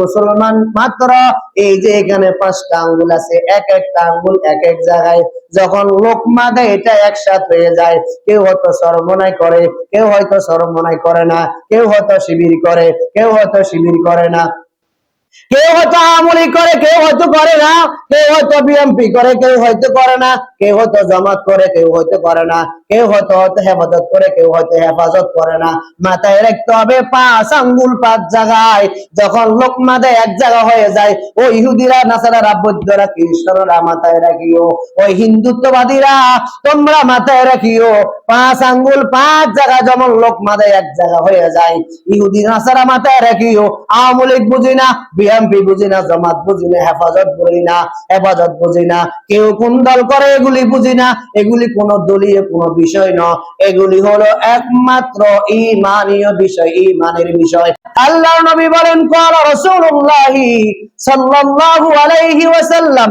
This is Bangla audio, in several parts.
মুসলমান মাত্র। এই যে এখানে পাঁচটা আঙ্গুল আছে, এক একটা আঙ্গুল এক এক জায়গায়। যখন লোকমা দেয় এটা একসাথ হয়ে যায়। কেউ হয়তো সর্বনায় করে, কেউ হয়তো সর্বনায় করে না, কেউ হয়তো শিবির করে, কেউ হয়তো শিবির করে না। কেউ হয়তো আমলি করে, কেউ হয়তো করে না, কেউ হয়তো বিএমপি করে, কেউ হয়তো করে না, কেউ হয়তো জামাত করে, কেউ হয়তো করে না, কেউ হয়তো হয়তো হেফাজত করে, কেউ হয়তো হেফাজত করে না। মাথায় রাখতে হবে পাঁচ আঙ্গুল পাঁচ জায়গায়, যখন লোকমা দেয় এক জায়গা হয়ে যায় ও ইহুদিরা নাসারা বৌদ্ধরা, খ্রিস্টানরা মাথায় রাখিও, ওই হিন্দুত্ববাদীরা, তোমরা মাথায় রাখিও, পাঁচ আঙ্গুল পাঁচ জায়গা যেমন লোকমা দেয় এক জায়গা হয়ে যায়, ইহুদি, নাসারা মাথায় রাখিও আওয়ামী লীগ বুঝি না বিএমপি বুঝি না, জামাত বুঝি না, হেফাজত বুঝি না, হেফাজত বুঝি না, কেউ কোন দল করে এগুলি বুঝি না, এগুলি কোন দলীয় কোন বিষয় নয় এগুলি হলো একমাত্র ইমানীয় বিষয়, ইমানের বিষয়। আল্লাহ নবী বলেন কর রসুল্লাহি সাল্লাল্লাহু আলাইহি ওয়াসাল্লাম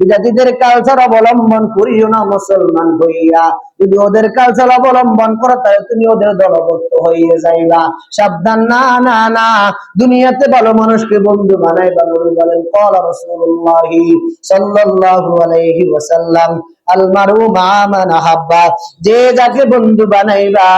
বিজাতিদের কালচার অবলম্বন করিও না মুসলমান হইয়া। যদি ওদের কালচার অবলম্বন করো, তাহলে তুমি ওদের দলবদ্ধ হইয়া যাইবা। সাবধান, না না না। দুনিয়াতে ভালো মানুষকে বন্ধু বানাইবা, নবী বলেন, কল রাসূলুল্লাহি সাল্লাল্লাহু আলাইহি ওয়াসাল্লাম আলমারু মা মান আহাব্বা, যে যাকে বন্ধু বানাইবা,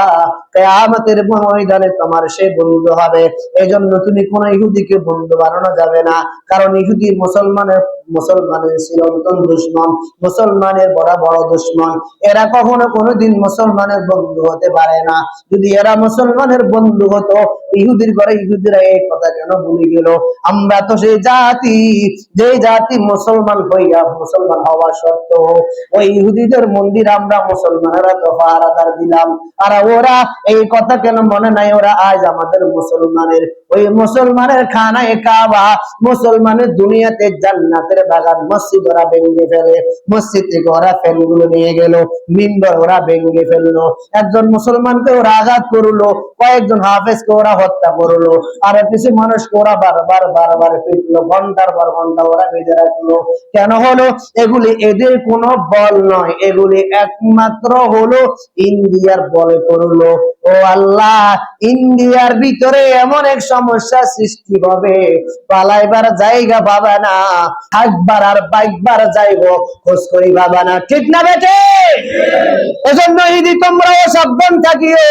কিয়ামতের ময়দানে তোমার সে বন্ধু হবে। এজন্য তুমি কোন ইহুদিকে বন্ধু বানানো যাবে না, কারণ ইহুদি মুসলমানের মুসলমানের চিরন্তন দুশ্মন, মুসলমানের বড় বড় দুশ্মন। এরা কখনো কোনোদিন মুসলমানের বন্ধু হতে পারে না। যদি এরা মুসলমানের বন্ধু হতো ইহুদির ঘরে ইহুদিরা এই কথা কেন ভুলে গেল? আমরা তো সেই জাতি, যে জাতি মুসলমান হইয়া মুসলমান হওয়া সত্ত্বেও ওই ইহুদিদের মন্দির আমরা মুসলমানেরা তো পাহারাদার দিলাম। আর ওরা এই কথা কেন মনে নাই? ওরা আজ আমাদের মুসলমানের ওই মুসলমানের খানায় কাবা, মুসলমানের দুনিয়াতে জান্নাতের বাগান মসজিদ ওরা ভেঙে ফেলে, মসজিদ থেকে ওরা ফ্যানগুলো নিয়ে গেল, মিম্বর ওরা ভেঙে ফেলল, একজন মুসলমানকে ওরা আঘাত করল, কয়েকজন হাফেজকে ওরা হত্যা করল, আর কিছু মানুষকে ওরা বারবার বারবার পিটলো, ঘণ্টার পর ঘণ্টা ওরা বেঁধে রাখল। কেন হলো? এগুলি এদের কোনো বল নয়, এগুলি একমাত্র হলো ইন্ডিয়ার বলে করল। ও আল্লাহ, ইন্ডিয়ার ভিতরে এমন এক সমস্যা সৃষ্টি হবে। পালাইবার জায়গা পাবে না, থাকবার আর বাইকবার যাইব, খোঁজ করি পাবে না। ঠিক না বেটে এজন্য ইদি তোমরাও সাবধান থাকিও,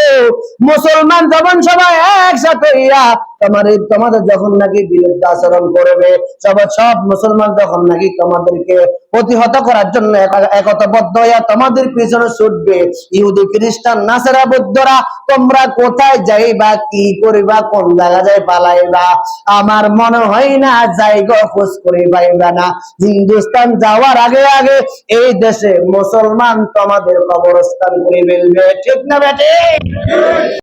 মুসলমান যখন সবাই একসাথে হইয়া তোমার তোমাদের যখন নাকি বিরুদ্ধ আচরণ করবে সব সব মুসলমান যখন নাকি তোমাদেরকে প্রতিহত করার জন্য এক- একতাবদ্ধ হইয়া তোমাদের পিছনে ছুটবে। ইহুদি, খ্রিস্টান, নাসারা, বৌদ্ধরা, তোমরা কোথায় যাইবা, কি করিবা, কোন জায়গা যাই পালাইবা? আমার মনে হয় না জায়গা খোঁজ করে পাইবা না। হিন্দুস্তান যাওয়ার আগে আগে এই দেশে মুসলমান তোমাদের কবরস্থান করে ফেলবে। ঠিক না বেটে